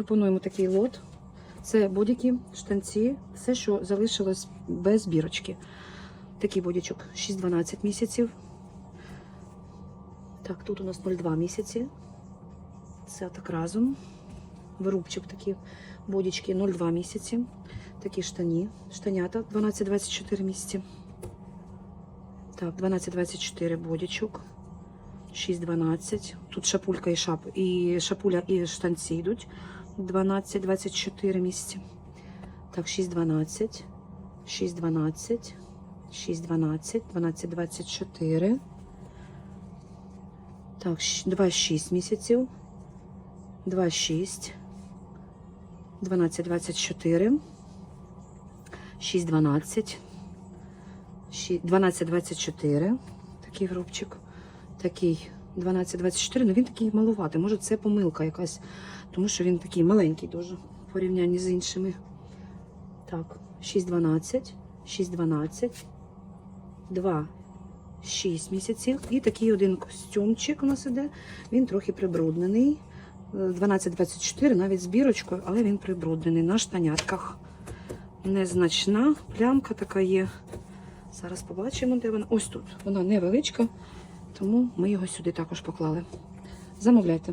Пропонуємо такий лот. Це бодіки, штанці, все, що залишилось без бірочки. Такий бодічок 6-12 місяців. Так, тут у нас 0,2 місяці. Це так разом. Вирубчик такі бодічки 0,2 місяці. Такі штані. Штанята 12-24 місяці. Так, 12-24 бодічок. 6-12. Тут шапулька і шап, і шапуля, і штанці йдуть. 12-24 місяці. Так, 6-12. 6-12. 6-12. 12-24. Так, 2-6 місяців. 2-6. 12-24. 6-12. 12-24. Такий врубчик. Такий 12-24. Ну він такий малуватий. Може, це помилка якась. Тому що він такий маленький дуже в порівнянні з іншими. Так, 6-12. 6-12. 2 6 місяців. І такий один костюмчик у нас іде. Він трохи прибруднений. Е, 12-24, навіть з бірочкою, але він прибруднений на штанятках. Незначна плямка така є. Зараз побачимо, де вона. Ось тут. Вона невеличка, тому ми його сюди також поклали. Замовляйте.